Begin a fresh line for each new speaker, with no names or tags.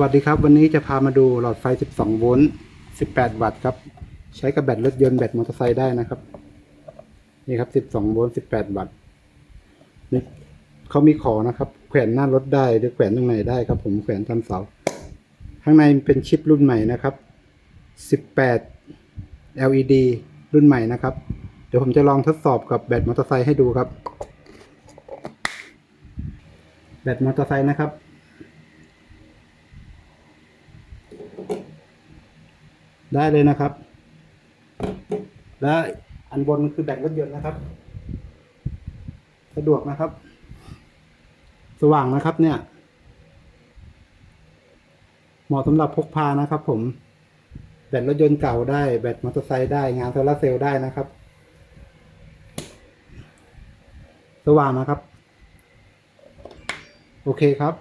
วัสดีครับ วันนี้จะพามาดูหลอดไฟ 12 โวลต์ 18 วัตต์ครับ ใช้กับแบตรถยนต์แบตมอเตอร์ไซค์ได้นะครับ นี่ครับ 12 โวลต์ 18 วัตต์นี่เขามีขอนะครับ แขวนหน้ารถได้หรือแขวนตรงไหนได้ครับ ผมแขวนตามเสา ข้างในเป็นชิปรุ่นใหม่นะครับ 18 LED รุ่นใหม่นะครับ เดี๋ยวผมจะลองทดสอบกับแบตมอเตอร์ไซค์ให้ดูครับ แบตมอเตอร์ไซค์นะครับ ได้เลยนะครับ และอันบนคือแบตรถยนต์นะครับ สะดวกนะครับ สว่างนะครับเนี่ย เหมาะสำหรับพกพานะครับ ผม แบตรถยนต์เก่าได้ แบตมอเตอร์ไซค์ได้ งานโซลาร์เซลล์ได้นะครับ สว่างนะครับ โอเคครับ